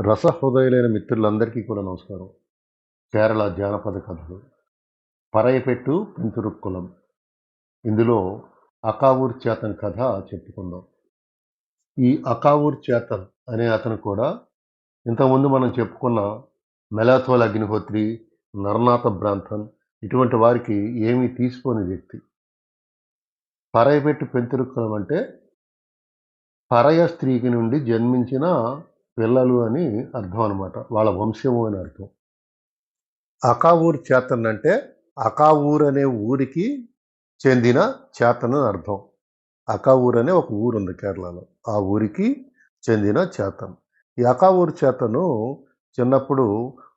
రసహృదయులైన మిత్రులందరికీ కూడా నమస్కారం. కేరళ జానపద కథలు. పరయపెట్టు పెంతురుక్కులం ఇందులో అకావూర్ చేతన్ కథ చెప్పుకుందాం. ఈ అకావూర్ చేతన్ అనే అతను కూడా ఇంతకుముందు మనం చెప్పుకున్న మెలాథోల్ అగ్నిహోత్రి నర్నాథ భ్రాంతన్ ఇటువంటి వారికి ఏమీ తీసుకోని వ్యక్తి. పరయపెట్టు పెంతురుక్కులం అంటే పరయ స్త్రీకి నుండి జన్మించిన పిల్లలు అని అర్థం అనమాట వాళ్ళ వంశము అని అర్థం. అకావూర్ చేతన్ అంటే అకావూర్ అనే ఊరికి చెందిన చేతన్ అని అర్థం. అకావూర్ అనే ఒక ఊరు ఉంది కేరళలో. ఆ ఊరికి చెందిన చేతన్. ఈ అకావూర్ చేతను చిన్నప్పుడు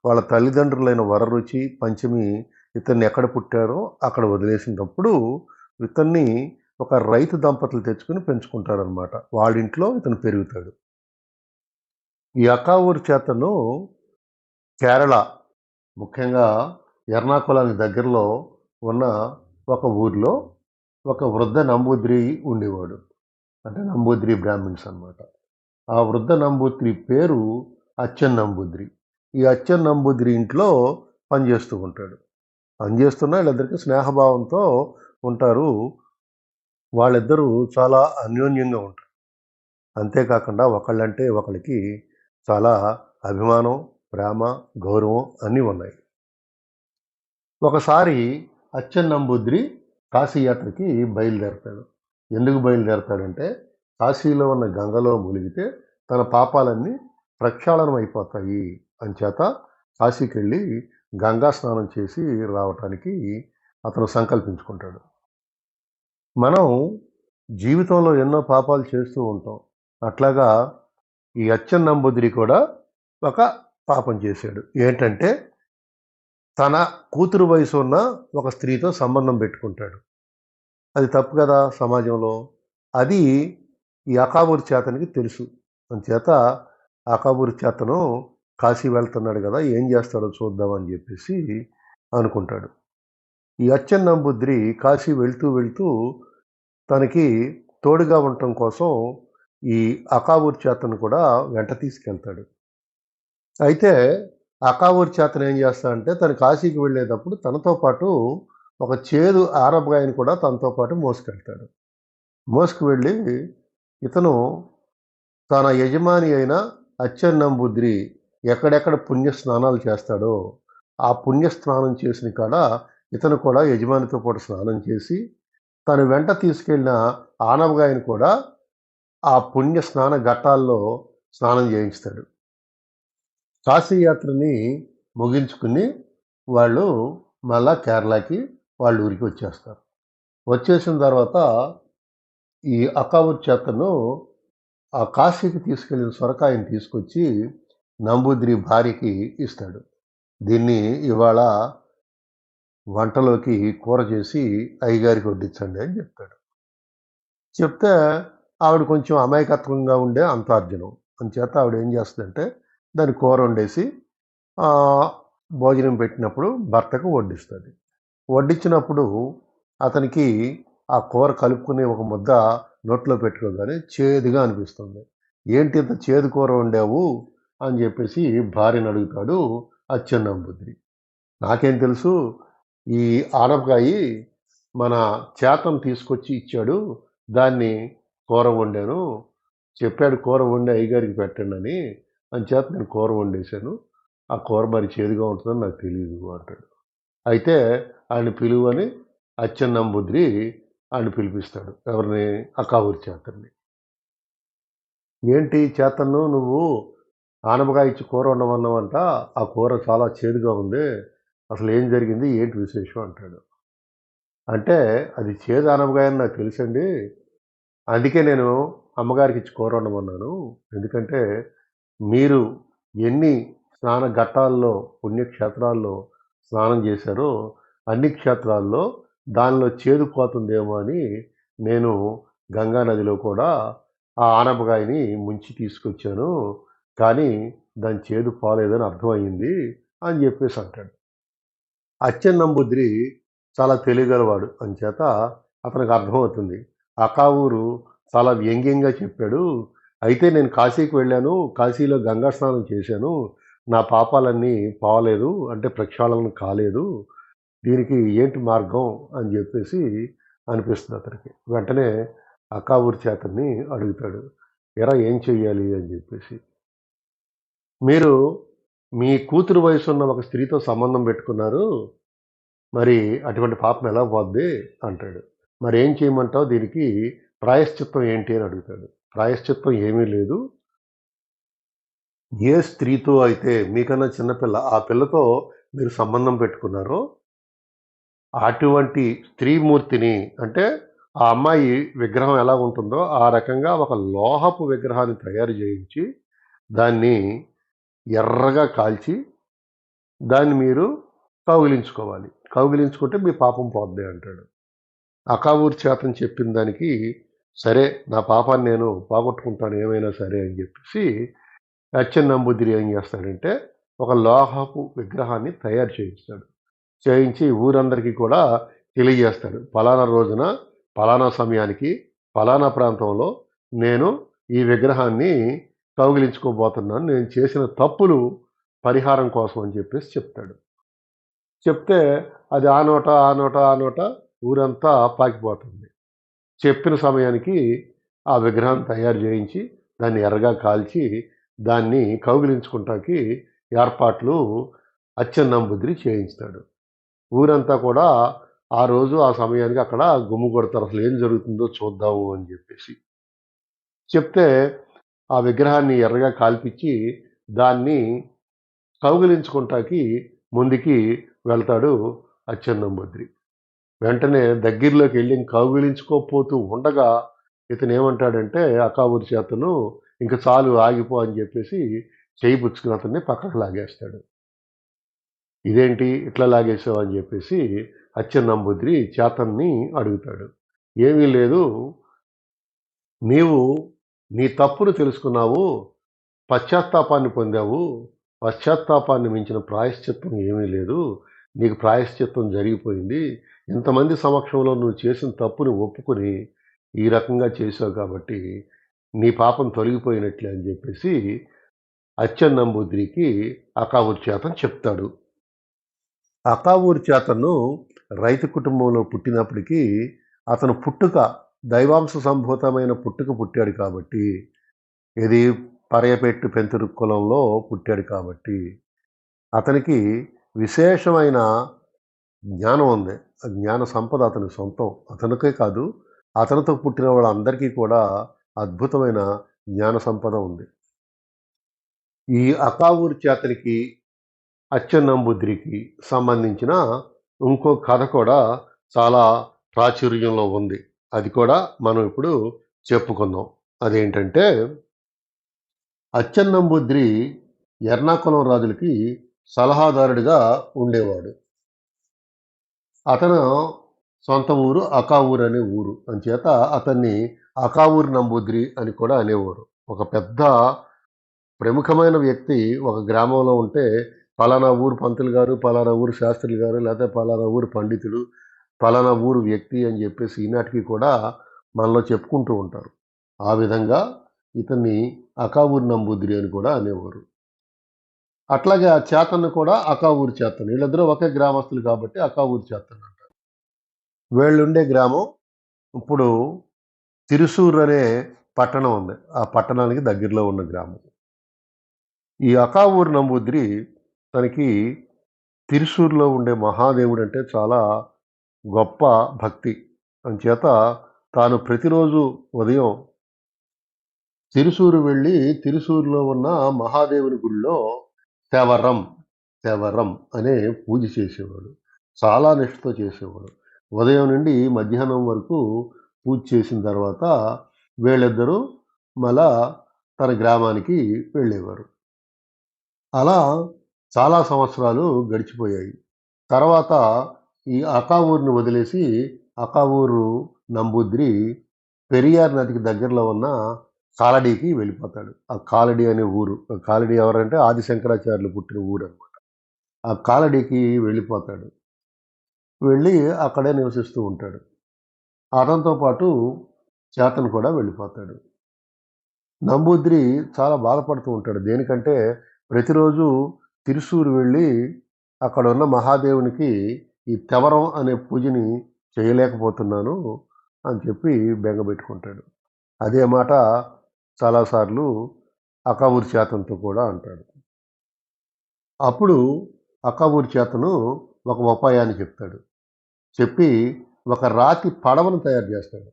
వాళ్ళ తల్లిదండ్రులైన వరరుచి పంచమి ఇతన్ని ఎక్కడ పుట్టారో అక్కడ వదిలేసినప్పుడు ఇతన్ని ఒక రైతు దంపతులు తెచ్చుకుని పెంచుకుంటారనమాట వాళ్ళింట్లో ఇతను పెరుగుతాడు. ఈ అకావూరు చేతను కేరళ ముఖ్యంగా ఎర్నాకుళానికి దగ్గరలో ఉన్న ఒక ఊర్లో ఒక వృద్ధ నంబూద్రి ఉండేవాడు. అంటే నంబూద్రి బ్రాహ్మిన్స్ అన్నమాట. ఆ వృద్ధ నంబూద్రి పేరు అచ్చన్ నంబూద్రి. ఈ అచ్చన్ నంబూద్రి ఇంట్లో పనిచేస్తూ ఉంటాడు. పనిచేస్తున్న వీళ్ళిద్దరికి స్నేహభావంతో ఉంటారు. వాళ్ళిద్దరూ చాలా అన్యోన్యంగా ఉంటారు. అంతేకాకుండా ఒకళ్ళంటే ఒకళ్ళకి చాలా అభిమానం ప్రేమ గౌరవం అన్నీ ఉన్నాయి. ఒకసారి అచ్చెన్నంబుద్రి కాశీయాత్రకి బయలుదేరతాడు. ఎందుకు బయలుదేరతాడంటే కాశీలో ఉన్న గంగలో మునిగితే తన పాపాలన్నీ ప్రక్షాళనం అయిపోతాయి అంచేత కాశీకి వెళ్ళి గంగా స్నానం చేసి రావటానికి అతను సంకల్పించుకుంటాడు. మనం జీవితంలో ఎన్నో పాపాలు చేస్తూ ఉంటాం. అట్లాగా ఈ అచ్చన్ కూడా ఒక పాపం చేశాడు. ఏంటంటే తన కూతురు వయసు ఉన్న ఒక స్త్రీతో సంబంధం పెట్టుకుంటాడు. అది తప్పు కదా సమాజంలో? అది ఈ అకాబూరి చేతనికి తెలుసు. అందుచేత అకాబూరి చేతను కాశీ వెళ్తున్నాడు కదా ఏం చేస్తాడో చూద్దామని చెప్పేసి అనుకుంటాడు. ఈ అచ్చెన్నంబుద్రి కాశీ వెళ్తూ వెళ్తూ తనకి తోడుగా ఉండటం కోసం ఈ అకావూర్ చేతను కూడా వెంట తీసుకెళ్తాడు. అయితే అకావూర్ చేతను ఏం చేస్తాడంటే తను కాశీకి వెళ్ళేటప్పుడు తనతో పాటు ఒక చేదు ఆరబ్గాయని కూడా తనతో పాటు మోసుకెళ్తాడు. మోసుకు వెళ్ళి ఇతను తన యజమాని అయిన అచ్చెన్నంబుద్రి ఎక్కడెక్కడ పుణ్య స్నానాలు చేస్తాడో ఆ పుణ్య స్నానం చేసిన కాడ ఇతను కూడా యజమానితో పాటు స్నానం చేసి తను వెంట తీసుకెళ్ళిన ఆనవగాయని కూడా ఆ పుణ్య స్నాన ఘట్టాల్లో స్నానం చేయిస్తాడు కాశీయాత్రని ముగించుకుని వాళ్ళు మళ్ళా కేరళకి వాళ్ళ ఊరికి వచ్చేస్తారు. వచ్చేసిన తర్వాత ఈ అకావుర్ చేతను ఆ కాశీకి తీసుకెళ్ళిన సొరకాయని తీసుకొచ్చి నంబూద్రి భార్యకి ఇస్తాడు. దీన్ని ఇవాళ వంటలోకి కూర చేసి అయ్యగారికి వడ్డించండి అని చెప్తాడు. చెప్తే ఆవిడ కొంచెం అమాయకత్వంగా ఉండే అంతార్జనం. అంచేత ఆవిడ ఏం చేస్తుందంటే దాని కూర వండేసి భోజనం పెట్టినప్పుడు భర్తకు వడ్డిస్తుంది. వడ్డించినప్పుడు అతనికి ఆ కూర కలుపుకుని ఒక ముద్ద నోట్లో పెట్టుకోగానే చేదుగా అనిపిస్తుంది. ఏంటి ఇంత చేదు కూర వండావు? అని చెప్పేసి భార్యను అడుగుతాడు అచ్చెన్నంబుద్రి నాకేం తెలుసు ఈ ఆనపకాయి మన చేతం తీసుకొచ్చి ఇచ్చాడు దాన్ని కూర వండాను. చెప్పాడు కూర వండి అయ్యగారికి పెట్టండి అని. అని నేను కూర వండేశాను. ఆ కూర మరి చేదుగా ఉంటుందని నాకు తెలియదు అంటాడు. అయితే ఆయన పిలువని అచ్చెన్నంబుద్రి ఆయన పిలిపిస్తాడు. ఎవరిని? అకావూరి చేతన్ని. ఏంటి చేతన్ను? నువ్వు ఆనపకాయ ఇచ్చి కూర వండమన్నావంట. ఆ కూర చాలా చేదుగా ఉంది. అసలు ఏం జరిగింది? ఏంటి విశేషం? అంటాడు. అంటే అది చేదు ఆనపకాయ అని నాకు తెలుసండి. అందుకే నేను అమ్మగారికి ఇచ్చి కూర వండమన్నాను. ఎందుకంటే మీరు ఎన్ని స్నాన ఘట్టాల్లో పుణ్యక్షేత్రాల్లో స్నానం చేశారో అన్ని క్షేత్రాల్లో దానిలో చేదుకుపోతుందేమో అని నేను గంగా నదిలో కూడా ఆ ఆనపకాయని ముంచి తీసుకొచ్చాను. కానీ దాని చేదు పోలేదని అర్థమైంది అని చెప్పేసి అంటాడు. అచ్చెన్నంబుద్రి చాలా తెలియగలవాడు. అంచేత అతనికి అర్థమవుతుంది. అకావూరు చాలా వ్యంగ్యంగా చెప్పాడు. అయితే నేను కాశీకి వెళ్ళాను. కాశీలో గంగా స్నానం చేశాను. నా పాపాలన్నీ పోలేదు. అంటే ప్రక్షాళన కాలేదు. దీనికి ఏంటి మార్గం? అని చెప్పేసి అనిపిస్తుంది అతనికి. వెంటనే అక్కావూరి చేతన్ని అడుగుతాడు. ఎరా ఏం చెయ్యాలి? అని చెప్పేసి. మీరు మీ కూతురు వయసు ఉన్న ఒక స్త్రీతో సంబంధం పెట్టుకున్నారు. మరి అటువంటి పాపం ఎలా పోద్ది? అంటాడు. మరి ఏం చేయమంటావు? దీనికి ప్రాయశ్చిత్తం ఏంటి అని అడుగుతాడు. ప్రాయశ్చిత్తం ఏమీ లేదు. ఏ స్త్రీతో అయితే మీకన్నా చిన్నపిల్ల ఆ పిల్లతో మీరు సంబంధం పెట్టుకున్నారో అటువంటి స్త్రీమూర్తిని అంటే ఆ అమ్మాయి విగ్రహం ఎలా ఉంటుందో ఆ రకంగా ఒక లోహపు విగ్రహాన్ని తయారు చేయించి దాన్ని ఎర్రగా కాల్చి దాన్ని మీరు కౌగిలించుకోవాలి. కౌగిలించుకుంటే మీ పాపం పోద్ది అంటాడు. అకావూరి చేతని చెప్పిన దానికి సరే నా పాపాన్ని నేను పోగొట్టుకుంటాను ఏమైనా సరే అని చెప్పేసి అచ్చెన్నంబుద్రి ఏం చేస్తాడంటే ఒక లోహపు విగ్రహాన్ని తయారు చేయిస్తాడు. చేయించి ఊరందరికీ కూడా తెలియజేస్తాడు. ఫలానా రోజున పలానా సమయానికి పలానా ప్రాంతంలో నేను ఈ విగ్రహాన్ని కౌగిలించుకోబోతున్నాను. నేను చేసిన తప్పులు పరిహారం కోసం అని చెప్పేసి చెప్తాడు. చెప్తే అది ఆ నోట ఆ నోట ఆ నోట ఊరంతా పాకిపోతుంది. చెప్పిన సమయానికి ఆ విగ్రహం తయారు చేయించి దాన్ని ఎర్రగా కాల్చి దాన్ని కౌగిలించుకుంటాకి ఏర్పాట్లు అచ్చెన్నంబుద్రి చేయించుతాడు. ఊరంతా కూడా ఆ రోజు ఆ సమయానికి అక్కడ గుమ్ము కొడతారు. అసలు ఏం జరుగుతుందో చూద్దాము అని చెప్పేసి. చెప్తే ఆ విగ్రహాన్ని ఎర్రగా కాల్పించి దాన్ని కౌగిలించుకుంటాకి ముందుకి వెళ్తాడు అచ్చెన్నంబుద్రి. వెంటనే దగ్గరలోకి వెళ్ళి కౌగిలించుకోపోతూ ఉండగా ఇతను ఏమంటాడంటే అకావురి చేతను ఇంక చాలు ఆగిపో అని చెప్పేసి చేయి పుచ్చుకుని అతన్ని పక్కకు లాగేస్తాడు. ఇదేంటి ఇట్లా లాగేసావు అని చెప్పేసి అచ్చెన్నంబుద్రి చేతన్ని అడుగుతాడు. ఏమీ లేదు. నీవు నీ తప్పును తెలుసుకున్నావు. పశ్చాత్తాపాన్ని పొందావు. పశ్చాత్తాపాన్ని మించిన ప్రాయశ్చిత్తం ఏమీ లేదు. నీకు ప్రాయశ్చిత్తం జరిగిపోయింది. ఇంతమంది సమక్షంలో నువ్వు చేసిన తప్పుని ఒప్పుకొని ఈ రకంగా చేసావు కాబట్టి నీ పాపం తొలగిపోయినట్లే అని చెప్పేసి అచ్చెన్నంబుద్రికి అకావురి చేతన్ చెప్తాడు. అకావూరి చేతను రైతు కుటుంబంలో పుట్టినప్పటికీ అతను పుట్టుక దైవాంశ సంభూతమైన పుట్టుక పుట్టాడు కాబట్టి ఇది పరయపెట్టు పెంతురు కులంలో పుట్టాడు కాబట్టి అతనికి విశేషమైన జ్ఞానం ఉంది. ఆ జ్ఞాన సంపద అతని సొంతం. అతనికే కాదు అతనితో పుట్టిన వాళ్ళందరికీ కూడా అద్భుతమైన జ్ఞాన సంపద ఉంది. ఈ అకావూరు చేతనికి అచ్చెన్నంబుద్రికి సంబంధించిన ఇంకో కథ కూడా చాలా ప్రాచుర్యంలో ఉంది. అది కూడా మనం ఇప్పుడు చెప్పుకుందాం. అదేంటంటే అచ్చెన్నంబుద్రి ఎర్నాకుళం రాజులకి సలహాదారుడిగా ఉండేవాడు. అతను సొంత ఊరు అకావూరు అనే ఊరు. అంచేత అతన్ని అకావూరు నంబూద్రి అని కూడా అనేవారు. ఒక పెద్ద ప్రముఖమైన వ్యక్తి ఒక గ్రామంలో ఉంటే పలానా ఊరు పంతులు గారు పలానా ఊరు శాస్త్రులు గారు లేకపోతే పలానా ఊరు పండితుడు పలానా ఊరు వ్యక్తి అని చెప్పేసి ఈనాటికి కూడా మనలో చెప్పుకుంటూ ఉంటారు. ఆ విధంగా ఇతన్ని అకావూరు నంబూద్రి అని కూడా అనేవారు. అట్లాగే ఆ చేతన్ను కూడా అకావూరు చేతన్. వీళ్ళిద్దరూ ఒకే గ్రామస్తులు కాబట్టి అకావూరు చేతన్ అంటారు. వీళ్ళుండే గ్రామం ఇప్పుడు తిరుసూరు అనే పట్టణం ఉంది. ఆ పట్టణానికి దగ్గరలో ఉన్న గ్రామం. ఈ అకావూరు నంబూద్రి తనకి తిరుసూరులో ఉండే మహాదేవుడు అంటే చాలా గొప్ప భక్తి. అంచేత తాను ప్రతిరోజు ఉదయం తిరుసూరు వెళ్ళి తిరుసూరులో ఉన్న మహాదేవుని గుడిలో శవరం శవరం అనే పూజ చేసేవాడు. చాలా నిష్ఠతో చేసేవాడు. ఉదయం నుండి మధ్యాహ్నం వరకు పూజ చేసిన తర్వాత వీళ్ళిద్దరూ మళ్ళా తన గ్రామానికి వెళ్ళేవారు. అలా చాలా సంవత్సరాలు గడిచిపోయాయి. తర్వాత ఈ అకావూరుని వదిలేసి అకావూరు నంబూద్రి పెరియార్ నదికి దగ్గరలో ఉన్న కాలడీకి వెళ్ళిపోతాడు. ఆ కాలడీ అనే ఊరు ఆ ఎవరంటే ఎవరంటే ఆదిశంకరాచార్యులు పుట్టిన ఊరు అనమాట ఆ కాలడీకి వెళ్ళిపోతాడు. వెళ్ళి అక్కడే నివసిస్తూ ఉంటాడు. అతనితో పాటు చేతను కూడా వెళ్ళిపోతాడు. నంబూద్రి చాలా బాధపడుతూ ఉంటాడు. దేనికంటే ప్రతిరోజు తిరుసూరు వెళ్ళి అక్కడ ఉన్న మహాదేవునికి ఈ తెవరం అనే పూజని చేయలేకపోతున్నాను అని చెప్పి బెంగ పెట్టుకుంటాడు. అదే మాట చాలా సార్లు అకావూరి కూడా అంటాడు. అప్పుడు అకావూరి చేతను ఒక ఉపాయాన్ని చెప్తాడు. చెప్పి ఒక రాతి పడవను తయారు చేస్తాడు.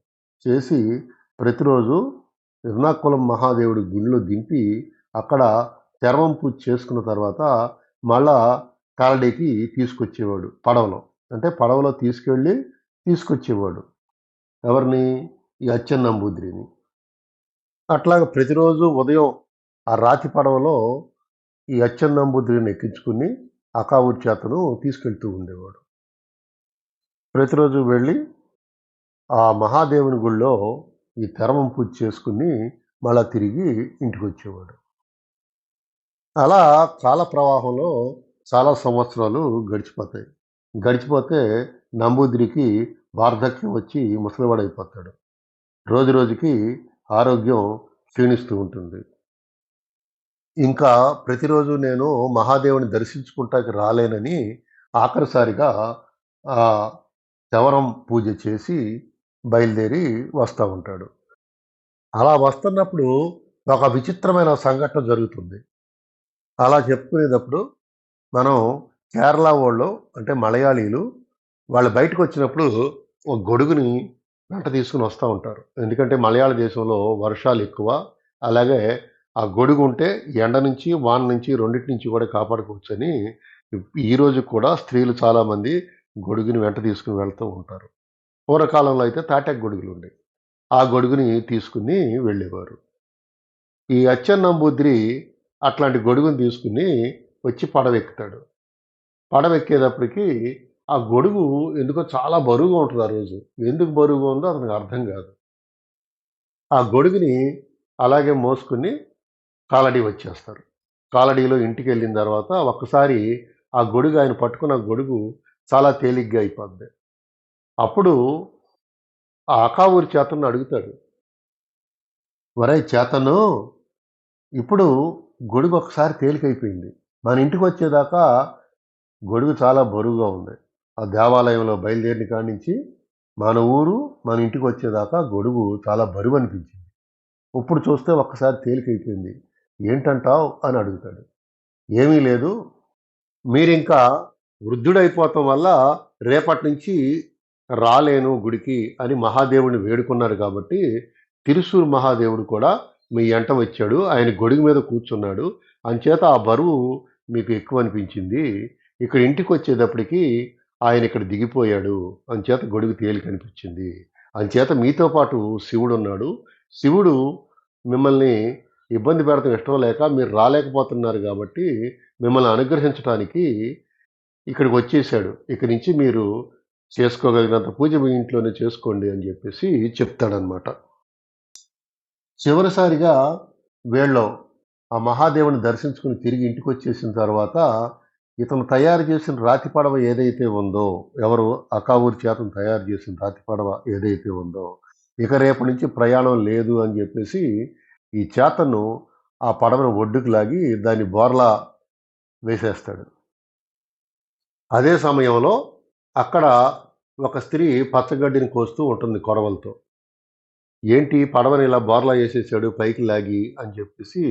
చేసి ప్రతిరోజు ఎర్నాకుళం మహాదేవుడి గుడిలో దింపి అక్కడ తెరవం పూజ చేసుకున్న తర్వాత మళ్ళా కాలడీకి తీసుకొచ్చేవాడు పడవలో. అంటే పడవలో తీసుకెళ్ళి తీసుకొచ్చేవాడు. ఎవరిని? ఈ అచ్చెన్నాంబూద్రిని. అట్లాగ ప్రతిరోజు ఉదయం ఆ రాతి పడవలో ఈ అచ్చెన్నంబుద్రిని ఎక్కించుకుని అకావూరి చేతను తీసుకెళ్తూ ఉండేవాడు. ప్రతిరోజు వెళ్ళి ఆ మహాదేవుని గుడిలో ఈ తెరమం పూజ చేసుకుని మళ్ళా తిరిగి ఇంటికి వచ్చేవాడు అలా కాల ప్రవాహంలో చాలా సంవత్సరాలు గడిచిపోతాయి. గడిచిపోతే నంబూద్రికి వార్ధక్యం వచ్చి ముసలివాడైపోతాడు. రోజు రోజుకి ఆరోగ్యం క్షీణిస్తూ ఉంటుంది. ఇంకా ప్రతిరోజు నేను మహాదేవుని దర్శించుకుంటాకి రాలేనని ఆఖరిసారిగా శవరం పూజ చేసి బయలుదేరి వస్తూ ఉంటాడు. అలా వస్తున్నప్పుడు ఒక విచిత్రమైన సంఘటన జరుగుతుంది. అలా చెప్పుకునేటప్పుడు మనం కేరళ వాళ్ళు అంటే మలయాళీలు వాళ్ళు బయటకొచ్చినప్పుడు ఒక గొడుగుని వెంట తీసుకొని వస్తూ ఉంటారు. ఎందుకంటే మలయాళ దేశంలో వర్షాలు ఎక్కువ. అలాగే ఆ గొడుగు ఉంటే ఎండ నుంచి, వాన నుంచి రెండింటి నుంచి కూడా కాపాడుకోవచ్చని ఈ కూడా స్త్రీలు చాలామంది గొడుగుని వెంట తీసుకుని వెళ్తూ ఉంటారు. పూర్వకాలంలో అయితే తాటాకు గొడుగులుండేవి. ఆ గొడుగుని తీసుకుని వెళ్ళేవారు. ఈ అచ్చెన్నంబుద్రి అట్లాంటి గొడుగుని తీసుకొని వచ్చి పడవెక్కుతాడు. పడవెక్కేటప్పటికి ఆ గొడుగు ఎందుకో చాలా బరువుగా ఉంటుంది ఆ రోజు. ఎందుకు బరువుగా ఉందో అతనికి అర్థం కాదు. ఆ గొడుగుని అలాగే మోసుకొని కాలడీ వచ్చేస్తారు. కాలడీలో ఇంటికి వెళ్ళిన తర్వాత ఒక్కసారి ఆ గొడుగు ఆయన పట్టుకున్న గొడుగు చాలా తేలిగ్గా అయిపోద్ది. అప్పుడు ఆ అకావూరి చేతను అడుగుతాడు. ఒరేయ్ చేతను ఇప్పుడు గొడుగు ఒకసారి తేలికైపోయింది. మన ఇంటికి వచ్చేదాకా గొడుగు చాలా బరువుగా ఉంది. ఆ దేవాలయంలో బయలుదేరిన కాడి నుంచి మన ఊరు, మన ఇంటికి వచ్చేదాకా గొడుగు చాలా బరువు అనిపించింది ఇప్పుడు చూస్తే ఒక్కసారి తేలికైపోయింది. ఏంటంటావు? అని అడుగుతాడు. ఏమీ లేదు. మీరింకా వృద్ధుడైపోవటం వల్ల రేపటి నుంచి రాలేను గుడికి అని మహాదేవుడిని వేడుకున్నారు కాబట్టి, తిరుసూరు మహాదేవుడు కూడా మీ ఎంట వచ్చాడు. ఆయన గొడుగు మీద కూర్చున్నాడు. అంచేత ఆ బరువు మీకు ఎక్కువ అనిపించింది ఇక్కడ ఇంటికి వచ్చేటప్పటికీ ఆయన ఇక్కడ దిగిపోయాడు. అంచేత గొడుగు తేలి కనిపించింది అంచేత మీతో పాటు శివుడున్నాడు. శివుడు మిమ్మల్ని ఇబ్బంది పెడతాం ఇష్టం లేక మీరు రాలేకపోతున్నారు కాబట్టి మిమ్మల్ని అనుగ్రహించటానికి ఇక్కడికొచ్చేసాడు. ఇక్కడి నుంచి మీరు చేసుకోగలిగినంత పూజ మీ ఇంట్లోనే చేసుకోండి అని చెప్పేసి చెప్తాడనమాట. చివరిసారిగా వీళ్ళు ఆ మహాదేవుని దర్శించుకొని తిరిగి ఇంటికి వచ్చేసిన తర్వాత ఇతను తయారు చేసిన రాతి పడవ ఏదైతే ఉందో, ఎవరు అకావూరి చేతను తయారు చేసిన రాతి పడవ ఏదైతే ఉందో, ఇక రేపటి నుంచి ప్రయాణం లేదు అని చెప్పేసి ఈ చేతను ఆ పడవను ఒడ్డుకు లాగి దాన్ని బోర్లా వేసేస్తాడు. అదే సమయంలో అక్కడ ఒక స్త్రీ పచ్చగడ్డిని కోస్తూ ఉంటుంది కొరవలతో. ఏంటి పడవని ఇలా బోర్లా వేసేసాడు పైకి లాగి అని చెప్పేసి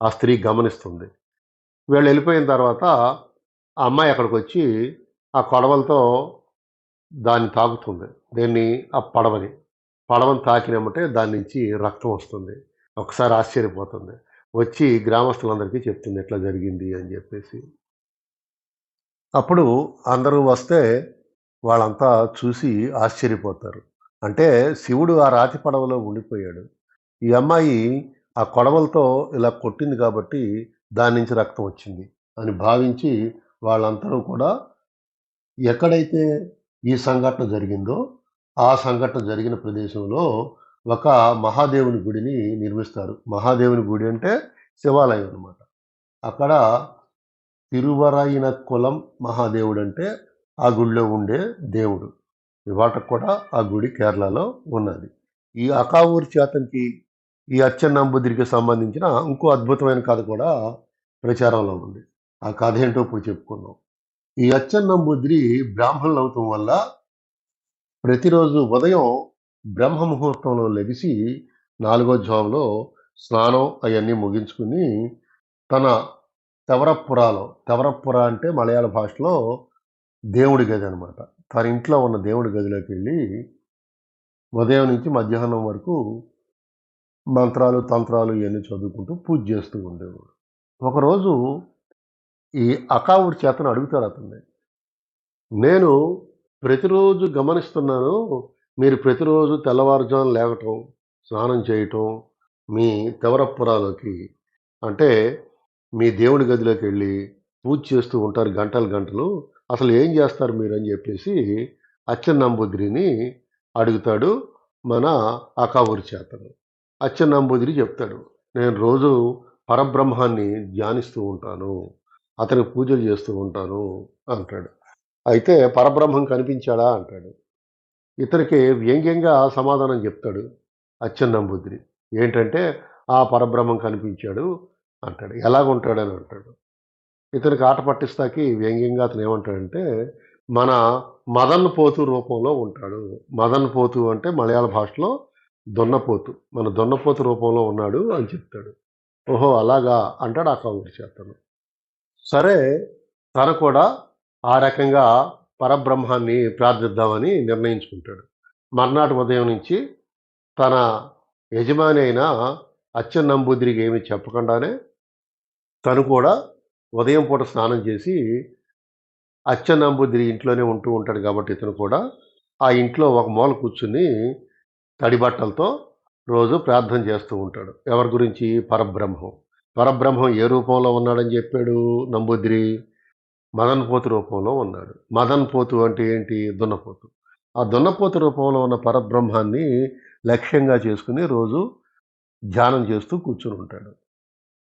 ఆ స్త్రీ గమనిస్తుంది. వీళ్ళు వెళ్ళిపోయిన తర్వాత ఆ అమ్మాయి అక్కడికొచ్చి ఆ కొడవలతో దాన్ని తాకుతుంది. దేన్ని? ఆ పడవని. పడవని తాకినెమ్మటే దాని నుంచి రక్తం వస్తుంది. ఒకసారి ఆశ్చర్యపోతుంది. వచ్చి గ్రామస్తులందరికీ చెప్తుంది ఎట్లా జరిగింది అని చెప్పేసి. అప్పుడు అందరూ వస్తే వాళ్ళంతా చూసి ఆశ్చర్యపోతారు. అంటే శివుడు ఆ రాతి పడవలో ఉండిపోయాడు. ఈ అమ్మాయి ఆ కొడవలతో ఇలా కొట్టింది కాబట్టి దాని నుంచి రక్తం వచ్చింది అని భావించి వాళ్ళందరూ కూడా ఎక్కడైతే ఈ సంఘటన జరిగిందో ఆ సంఘటన జరిగిన ప్రదేశంలో ఒక మహాదేవుని గుడిని నిర్మిస్తారు. మహాదేవుని గుడి అంటే శివాలయం అనమాట. అక్కడ తిరువరాయిన కులం మహాదేవుడు అంటే ఆ గుడిలో ఉండే దేవుడు. ఇవాళకి కూడా ఆ గుడి కేరళలో ఉన్నది. ఈ అకావూరు చేతనికి ఈ అచ్చెన్నాంబుద్రికి సంబంధించిన ఇంకో అద్భుతమైన కథ కూడా ప్రచారంలో ఉంది ఆ కథ ఏంటో ఇప్పుడు చెప్పుకుందాం. ఈ అచ్చెన్నాంబుద్రి బ్రాహ్మణులు అవటం వల్ల ప్రతిరోజు ఉదయం బ్రహ్మ ముహూర్తంలో లెగిసి నాలుగో జాములో స్నానం అవన్నీ ముగించుకుని తన తెవరపురాలో తెవరపుర అంటే మలయాళ భాషలో దేవుడి గది అనమాట తన ఇంట్లో ఉన్న దేవుడి గదిలోకి వెళ్ళి ఉదయం నుంచి మధ్యాహ్నం వరకు మంత్రాలు తంత్రాలు ఇవన్నీ చదువుకుంటూ పూజ చేస్తూ ఉండేవాడు. ఒకరోజు ఈ అకావుడి చేతను అడుగుతారు అతన్ని. నేను ప్రతిరోజు గమనిస్తున్నాను మీరు ప్రతిరోజు తెల్లవారుజామున లేవటం స్నానం చేయటం మీ తెవరపురాలోకి. అంటే మీ దేవుడి గదిలోకి వెళ్ళి పూజ చేస్తూ ఉంటారు గంటలు గంటలు. అసలు ఏం చేస్తారు మీరు అని చెప్పేసి అచ్చెన్నంబుద్రిని అడుగుతాడు మన అకావురి చేతను. అచ్చెన్నంబుద్రి చెప్తాడు నేను రోజు పరబ్రహ్మాన్ని ధ్యానిస్తూ ఉంటాను. అతనికి పూజలు చేస్తూ ఉంటాను అంటాడు. అయితే పరబ్రహ్మం కనిపించాడా అంటాడు. ఇతనికి వ్యంగ్యంగా సమాధానం చెప్తాడు అచ్చెన్నంబుద్రి. ఏంటంటే ఆ పరబ్రహ్మం కనిపించాడు అంటాడు. ఎలాగుంటాడని అంటాడు. ఇతనికి ఆట పట్టిస్తాకి వ్యంగ్యంగా అతను ఏమంటాడంటే మన మదన్ పోతు రూపంలో ఉంటాడు. మదన్ పోతు అంటే మలయాళ భాషలో దొన్నపోతు మన దొన్నపోతు రూపంలో ఉన్నాడు అని చెప్తాడు. ఓహో అలాగా అంటాడు ఆ కౌంటర్ చేతను సరే తను కూడా ఆ రకంగా పరబ్రహ్మాన్ని ప్రార్థిద్దామని నిర్ణయించుకుంటాడు. మర్నాటి ఉదయం నుంచి తన యజమాని అయిన అచ్చెన్నంబుద్రికి ఏమి చెప్పకుండానే తను కూడా ఉదయం పూట స్నానం చేసి అచ్చెన్నంబుద్రి ఇంట్లోనే ఉంటూ ఉంటాడు కాబట్టి ఇతను కూడా ఆ ఇంట్లో ఒక మూల కూర్చుని తడి బట్టలతో రోజు ప్రార్థన చేస్తూ ఉంటాడు. ఎవరి గురించి? పరబ్రహ్మం. పరబ్రహ్మం ఏ రూపంలో ఉన్నాడని చెప్పాడు నంబుద్రి? మదన్ పోతు రూపంలో ఉన్నాడు. మదన్ పోతు అంటే ఏంటి? దున్నపోతు. ఆ దున్నపోతు రూపంలో ఉన్న పరబ్రహ్మాన్ని లక్ష్యంగా చేసుకుని రోజు ధ్యానం చేస్తూ కూర్చుని ఉంటాడు.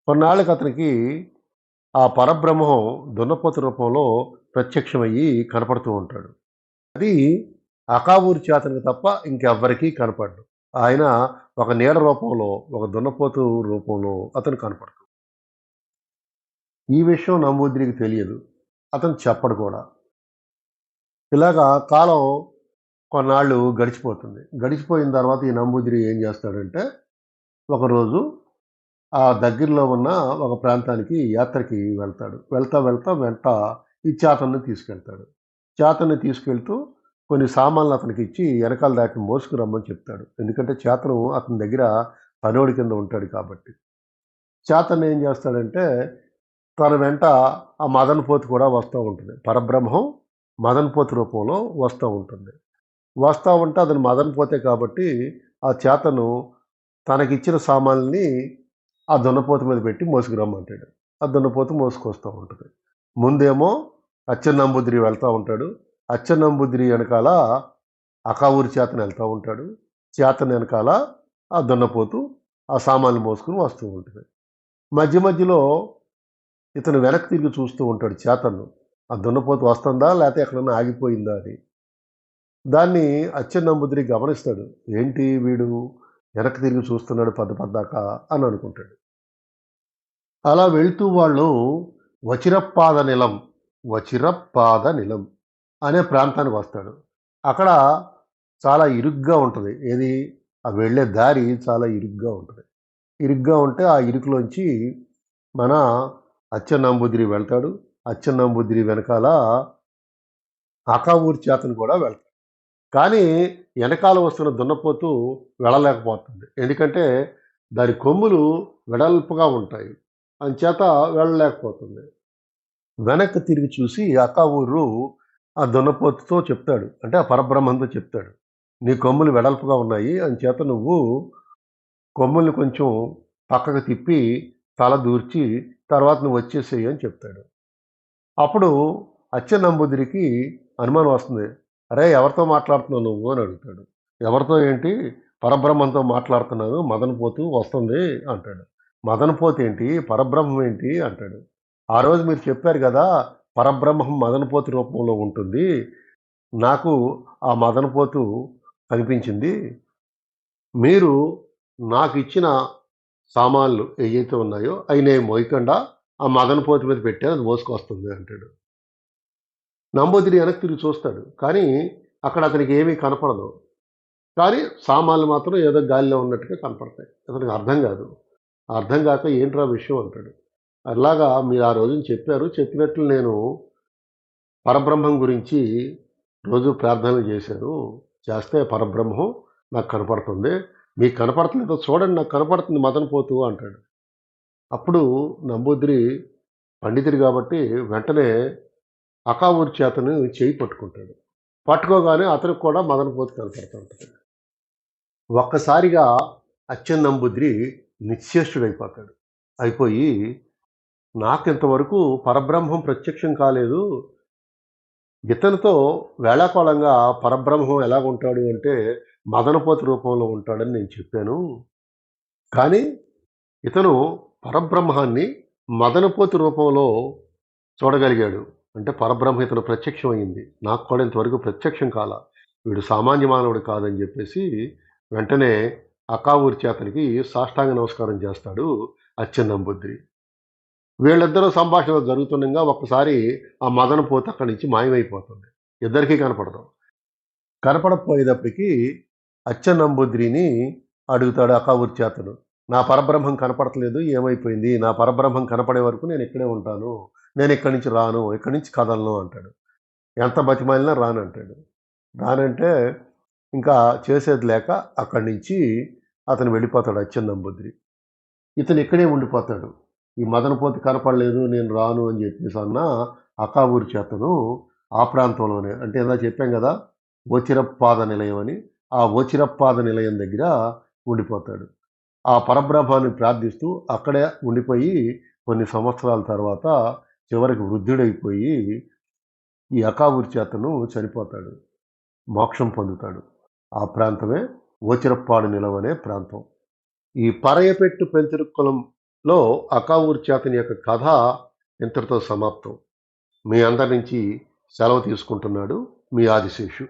కొన్నాళ్ళకి అతనికి ఆ పరబ్రహ్మం దున్నపోతు రూపంలో ప్రత్యక్షమయ్యి కనపడుతూ ఉంటాడు. అది అకావూర్చి అతనికి తప్ప ఇంకెవ్వరికీ కనపడ్డు ఆయన ఒక నీడ రూపంలో ఒక దున్నపోతు రూపంలో అతను కనపడతాడు. ఈ విషయం నమూద్రికి తెలియదు. అతను చెప్పడు కూడా. ఇలాగా కాలం కొన్నాళ్ళు గడిచిపోతుంది. గడిచిపోయిన తర్వాత ఈ నంబూదిరి ఏం చేస్తాడంటే ఒకరోజు ఆ దగ్గరలో ఉన్న ఒక ప్రాంతానికి యాత్రకి వెళ్తాడు. వెళ్తా వెళ్తా వెంట ఈ చేతన్ని తీసుకెళ్తాడు. చేతన్ని తీసుకెళ్తూ కొన్ని సామాన్లు అతనికి ఇచ్చి వెనకాల దాటిని మోసుకు రమ్మని చెప్తాడు. ఎందుకంటే చేతను అతని దగ్గర పనోడి కింద ఉంటాడు కాబట్టి. చేతను ఏం చేస్తాడంటే తన వెంట ఆ మదన్పోతు కూడా వస్తూ ఉంటుంది. పరబ్రహ్మం మదన్పోతు రూపంలో వస్తూ ఉంటుంది. వస్తూ ఉంటే అతను మదన్పోతే కాబట్టి ఆ చేతను తనకిచ్చిన సామాన్లని ఆ దున్నపోతు మీద పెట్టి మోసుకురమ్మంటాడు ఆ దున్నపోతు మోసుకొస్తూ ఉంటుంది. ముందేమో అచ్చెన్నంబుద్రి వెళ్తూ ఉంటాడు. అచ్చనంబుద్రి వెనకాల అకావూరి చేతను వెళ్తూ ఉంటాడు. చేతన వెనకాల ఆ దున్నపోతు ఆ సామాన్లు మోసుకుని వస్తూ ఉంటుంది. మధ్య మధ్యలో ఇతను వెనక్కి తిరిగి చూస్తూ ఉంటాడు చేతను ఆ దున్నపోతు వస్తుందా లేకపోతే ఎక్కడన్నా ఆగిపోయిందా అని. దాన్ని అచ్చెన్నంబుద్రి గమనిస్తాడు. ఏంటి వీడు? వెనక్కి తిరిగి చూస్తున్నాడు పద్ద పద్దాక అని అనుకుంటాడు. అలా వెళ్తూ వాళ్ళు వచిరపాద నిలం వచిరపాద నిలం. అనే ప్రాంతానికి వస్తాడు. అక్కడ చాలా ఇరుగ్గా ఉంటుంది. ఏది? ఆ వెళ్ళే దారి చాలా ఇరుగ్గా ఉంటుంది. ఇరుగ్గా ఉంటే ఆ ఇరుకులోంచి మన అచ్చెన్నంబుద్రి వెళ్తాడు. అచ్చెన్నంబుద్రి వెనకాల అకావూర్ చేతను కూడా వెళ్తాడు. కానీ వెనకాల వస్తున్న దున్నపోతు వెళ్ళలేకపోతుంది. ఎందుకంటే దాని కొమ్ములు వెడల్పుగా ఉంటాయి. అంచేత వెళ్ళలేకపోతుంది. వెనక్కి తిరిగి చూసి అకావూరు ఆ దున్నపోతుతో చెప్తాడు. అంటే ఆ పరబ్రహ్మంతో చెప్తాడు. నీ కొమ్ములు వెడల్పుగా ఉన్నాయి. అంచేత నువ్వు కొమ్ముల్ని కొంచెం పక్కకు తిప్పి తల దూర్చి తర్వాత నువ్వు వచ్చేసేయి అని చెప్తాడు. అప్పుడు అచ్చెన్నంబుదిరికి అనుమానం వస్తుంది. అరే ఎవరితో మాట్లాడుతున్నావు నువ్వు? అని అడుగుతాడు. ఎవరితో ఏంటి? పరబ్రహ్మంతో మాట్లాడుతున్నాను. మదనపోతు వస్తుంది అంటాడు. మదనపోతు ఏంటి పరబ్రహ్మం ఏంటి? అంటాడు. ఆ రోజు మీరు చెప్పారు కదా పరబ్రహ్మం మదనపోతు రూపంలో ఉంటుంది. నాకు ఆ మదనపోతు కనిపించింది. మీరు నాకు ఇచ్చిన సామాన్లు ఏవైతే ఉన్నాయో అవి నేను మోయకుండా ఆ మదన పోతి మీద పెట్టాను అది మోసుకొస్తుంది అంటాడు. నంబూదిరి వెనక్కి తిరిగి చూస్తాడు. కానీ అక్కడ అతనికి ఏమీ కనపడదు. కానీ సామాన్లు మాత్రం ఏదో గాలిలో ఉన్నట్టుగా కనపడతాయి. అతనికి అర్థం కాదు. అర్థం కాక ఏంట్రా విషయం అంటాడు. అలాగా మీరు ఆ రోజున చెప్పారు చెప్పినట్లు నేను పరబ్రహ్మం గురించి రోజు ప్రార్థనలు చేశాను. చేస్తే పరబ్రహ్మం నాకు కనపడుతుంది. మీకు కనపడుతుందో చూడండి నాకు కనపడుతుంది మదన పోతూ అంటాడు. అప్పుడు నంబూద్రి పండితుడు కాబట్టి వెంటనే అకావూరి చేతను చేయి పట్టుకుంటాడు. పట్టుకోగానే అతనికి కూడా మదనపోతు కనపడుతూ ఉంటుంది. ఒక్కసారిగా అచ్చెన్నంబుద్రి నిశ్చేష్టుడైపోతాడు. అయిపోయి నాకు ఇంతవరకు పరబ్రహ్మం ప్రత్యక్షం కాలేదు. ఇతనితో వేళాకాలంగా పరబ్రహ్మం ఎలా ఉంటాడు అంటే మదనపోతి రూపంలో ఉంటాడని నేను చెప్పాను. కానీ ఇతను పరబ్రహ్మాన్ని మదనపోతి రూపంలో చూడగలిగాడు. అంటే పరబ్రహ్మ ఇతను ప్రత్యక్షం అయింది నాకు కూడా ఇంతవరకు ప్రత్యక్షం కాల. వీడు సామాన్య మానవుడు కాదని చెప్పేసి వెంటనే అకావూరి చేతనికి సాష్టాంగ నమస్కారం చేస్తాడు అచ్చెన్నంబుద్రి. వీళ్ళిద్దరూ సంభాషణ జరుగుతుండగా ఒక్కసారి ఆ మదన పోతే అక్కడి నుంచి మాయమైపోతుంది. ఇద్దరికీ కనపడదు. కనపడపోయేటప్పటికీ అచ్చనంబుద్రిని అడుగుతాడు అకావూరి చేతను నా పరబ్రహ్మం కనపడట్లేదు ఏమైపోయింది? నా పరబ్రహ్మం కనపడే వరకు నేను ఇక్కడే ఉంటాను. నేను ఇక్కడి నుంచి రాను ఇక్కడి నుంచి కదలను అంటాడు. ఎంత బతిమాలినా రాను అంటాడు. రానంటే ఇంకా చేసేది లేక అక్కడి నుంచి అతను వెళ్ళిపోతాడు అచ్చెన్నంబుద్రి ఇతను ఇక్కడే ఉండిపోతాడు. ఈ మదనపోతి కనపడలేదు నేను రాను అని చెప్పేసి అన్న అకావూరి చేతను ఆ ప్రాంతంలోనే అంటే ఎలా చెప్పాం కదా ఓచిరప్పాద నిలయం అని ఆ ఓచిరప్పాద నిలయం దగ్గర ఉండిపోతాడు. ఆ పరబ్రహ్మాన్ని ప్రార్థిస్తూ అక్కడే ఉండిపోయి కొన్ని సంవత్సరాల తర్వాత చివరికి వృద్ధుడైపోయి ఈ అకావూరి చేతను చనిపోతాడు మోక్షం పొందుతాడు. ఆ ప్రాంతమే ఓచిరప్పాడు నిలవనే ప్రాంతం. ఈ పరయపెట్టు లో అకావూర్ చేతని యొక్క కథ ఇంతటితో సమాప్తం. మీ అందరి నుంచి సెలవు తీసుకుంటున్నాడు మీ ఆదిశేషు.